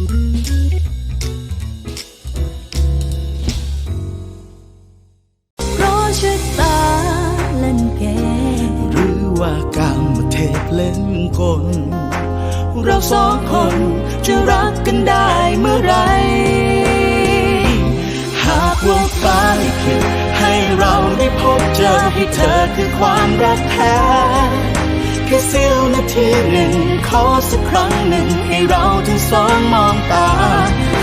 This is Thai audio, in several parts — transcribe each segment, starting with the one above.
เพราะชะตาเล่นเกมหรือว่าการมเทพเล่นกลเราสองคนจะรักกันได้เมื่อไร หากว่าฟ้าลิขิตให้เราได้พบเจอให้เธอคือความรักแท้ แค่เสี้ยวนาทีหนึ่ง ขอสักครั้งหนึ่ง ให้เราทั้งสองมองตา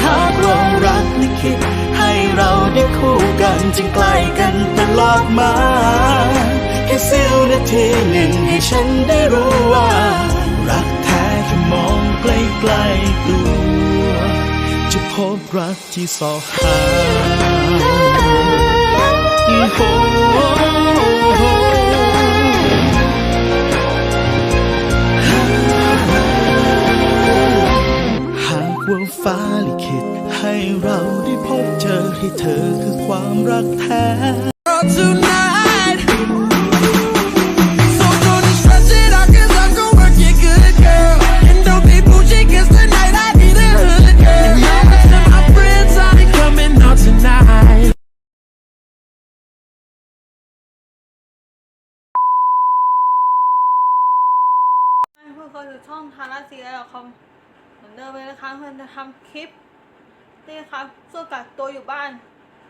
หากว่ารักลิขิตให้เราได้คู่กันจึงใกล้กันตลอดมาแค่เสี้ยวนาทีหนึ่งให้ฉันได้รู้ว่า รักแท้แค่มองใกล้ๆตัวจะพบรักที่สอหา ว่ฟ้าลิขิตให้เราได้พบเจอให้เธอคือความรักแท้ คือคนช่องทาราซีแล้วคอม เหมือนเดิมเลยนะคะเพื่อนจะทำคลิปนี่นะคะสู้กับตัวอยู่บ้าน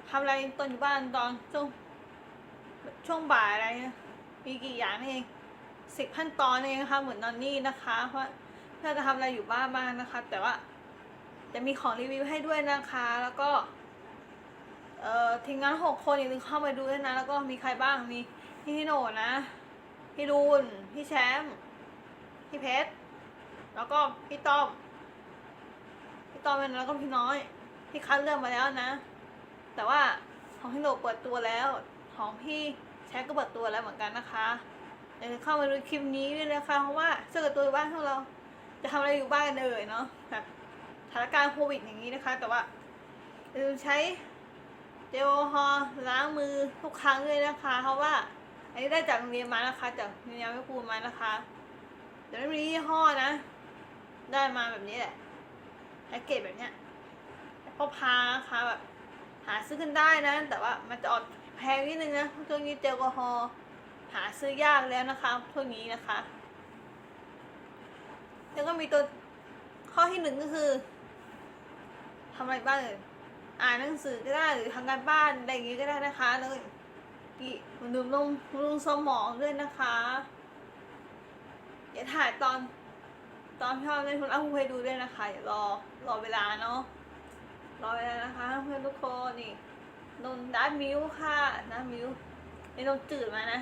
ทำอะไรตอนอยู่บ้านตอนช่วงช่วงบ่ายอะไรมีกี่อย่างเองสิบขั้นตอนเองนะคะเหมือนนอนนี่นะคะเพราะเพื่อจะทำอะไรอยู่บ้านบ้างนะคะ แต่ว่าจะมีของรีวิวให้ด้วยนะคะ แล้วก็เอ่อทีมงานหกคนอย่าลืมเข้ามาดูด้วยนะ แล้วก็มีใครบ้างมีพี่ฮิโนนะพี่รูนพี่แชมป์พี่เพชรแล้วก็พี่ต้อม พี่ต้อมแล้วก็พี่น้อยพี่คัดเลือกมาแล้วนะ แต่ว่าของพี่โหนกเปิดตัวแล้วของพี่แชทก็เปิดตัวแล้วเหมือนกันนะคะเดี๋ยวเข้ามาดูคลิปนี้ด้วยนะคะเพราะว่าเสื้อกับตัวอยู่บ้านของเรา จะทำอะไรอยู่บ้านกันเอ่ยเนาะแบบสถานการณ์โควิดอย่างนี้นะคะ แต่ว่าอย่าลืมใช้เจลแอลกอฮอล์ล้างมือทุกครั้งเลยนะคะ เพราะว่า อันนี้ได้จากโรงเรียนมานะคะ จากโรงเรียนไม่พูดมานะคะแต่ไม่มียี่ห้อนะ ได้มาแบบนี้แหละ แพ็กเกจแบบเนี้ยพอพานะคะแบบหาซื้อกันได้นะ แต่ว่ามันจะออกแพงนิดนึงนะช่วงนี้เจลแอลกอฮอล์หาซื้อยากแล้วนะคะช่วงนี้นะคะ แล้วก็มีตัวข้อที่หนึ่งก็คือทำอะไรบ้างเลยอ่านหนังสือก็ได้หรือทำการบ้านอะไรอย่างงี้ก็ได้นะคะแล้วก็อีกมันดูลงลงสมองด้วยนะคะเดี๋ยวถ่ายตอนตอนที่เราเล่นคุณอ้ำให้ดูด้วยนะคะเดี๋ยวรอ รอเวลาเนาะรอเวลานะคะ เพื่อนทุกคนนี่นนดัดมิวค่ะดัดมิวไม่ต้องจืดมานะ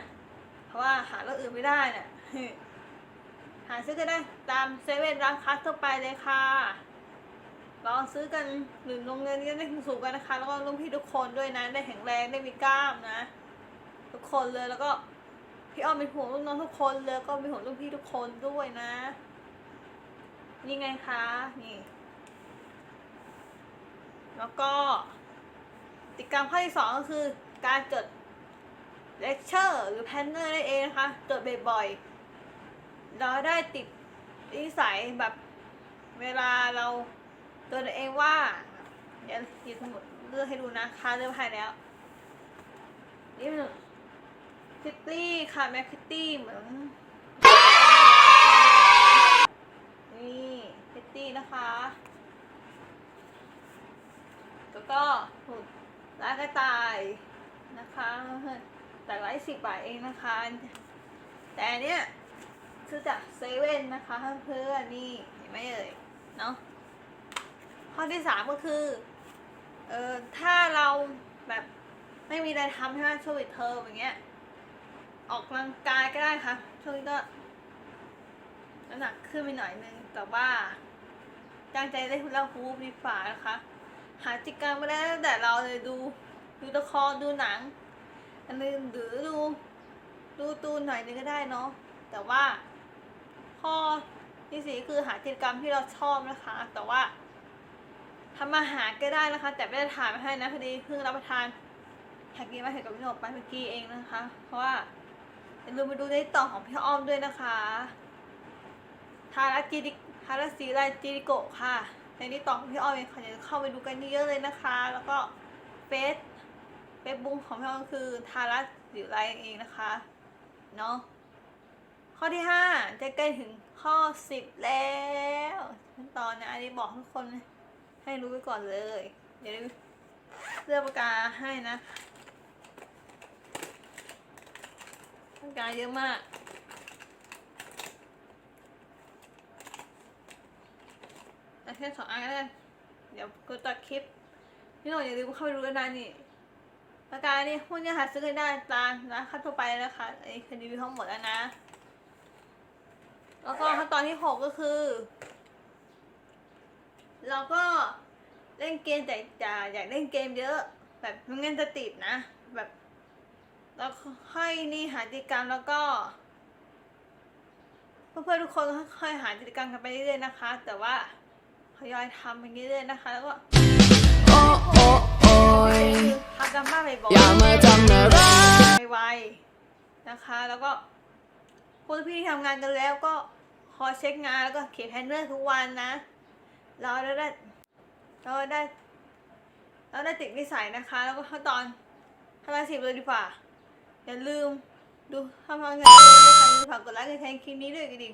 เพราะว่าหาแล้วอื่นไม่ได้เนี่ยหาซื้อกันได้ตามเซเว่นร้านค้าทั่วไปเลยค่ะลองซื้อกันหรือโรงเรียนนี้ได้สูงกันนะคะ แล้วก็รุ่นพี่ทุกคนด้วยนะ ได้แข็งแรงได้มีกล้ามนะ ทุกคนเลยแล้วก็พี่อ้อมเป็นห่วงลูกน้องทุกคนเลยก็เป็นห่วงลูกพี่ทุกคนด้วยนะ นี่ไงคะนี่ แล้วก็กิจกรรมข้อที่สองก็คือ การจดเลคเชอร์หรือแพนเนอร์นั่นเองนะคะ จดบ่อยๆ เราได้ติดนิสัยแบบเวลาเราตัวเองว่าเดี๋ยวหยิบสมุดเลือกให้ดูนะค่าเลือกให้แล้วนี่มันคิตตี้ค่ะแม็กคิตตี้เหมือนนี่คิตตี้นะคะ แล้วก็หุ่นร้านกระต่ายนะคะแต่ร้อยสิบบาทเองนะคะ แต่เนี้ยซื้อจากเซเว่นนะคะเพื่อนนี่เห็นไหมเอ่ยเนาะข้อที่สามก็คือ เออถ้าเราแบบไม่มีอะไรทำใช่ไหมช่วงปิดเทอมอย่างเงี้ย ออกกำลังกายก็ได้ค่ะ ช่วงนี้ก็น้ำหนักขึ้นไปหน่อยนึง แต่ว่าตั้งใจได้คุณเล่าฮูปดีฝ่านะคะ หาจิตกรรมไม่ได้แต่เราเลยดู ดูละครดูหนัง อันนึงหรือดูดูตูนหน่อยนึงก็ได้เนาะแต่ว่าข้อที่สี่คือหากิจกรรมที่เราชอบนะคะ แต่ว่าทำอาหารก็ได้นะคะ แต่ไม่ได้ทานมาให้นะพอดีเพิ่งรับประทานแฮกกี้มาเห็นกับพี่หนกไปเมื่อกี้เองนะคะ เพราะว่าอย่าลืมไปดูในต่อของพี่อ้อมด้วยนะคะทาราจิริทาราซีไรจิริโกะค่ะ ในนี้ต่อพี่อ้อยค่ะเดี๋ยวเข้าไปดูกันเยอะๆเลยนะคะ แล้วก็เฟซเฟซบุ๊กของพี่อ้อยคือทารัสหรือไรเองนะคะเนาะข้อที่ห้าจะใกล้ถึงข้อสิบแล้วขั้นตอนนะอันนี้บอกทุกคนให้รู้ไว้ก่อนเลย เดี๋ยวเลือกปากกาให้นะปากกาเยอะมาก เอาแค่สองอันก็ได้เดี๋ยวกูตัดคลิปพี่หน่อยอย่าลืมเข้าไปดูกันนะนี่ประการนี่พวกนี้หาซื้อกันได้ตามร้านค้าทั่วไปเลยนะคะอันนี้คือรีวิวทั้งหมดแล้วนะ แล้วก็ขั้นตอนที่หกก็คือ เราก็เล่นเกมแต่จะอยากเล่นเกมเยอะ แบบไม่งั้นจะติดนะ แบบแล้วค่อยนี่หากิจกรรมแล้วก็ เพื่อนๆทุกคนค่อยหากิจกรรมกันไปเรื่อยๆนะคะ แต่ว่า ทยอยทำไปเรื่อยๆนะคะ แล้วก็โอ้โอ้โอ้ยคือทำกันบ้านบ่อยอย่ามาทำน่ารักๆไวๆนะคะ แล้วก็คนพี่ที่ทำงานกันแล้วก็คอยเช็คงานแล้วก็เขียนแพนเนอร์ทุกวันนะ เราได้ได้เราได้เราได้ติดนิสัยนะคะ แล้วก็ขั้นตอนทำงานสิบเลยดีกว่าอย่าลืมดูทำงานกันด้วยนะคะอย่าลืมฝากกดไลค์กดแชร์คลิปนี้ด้วยกันดิ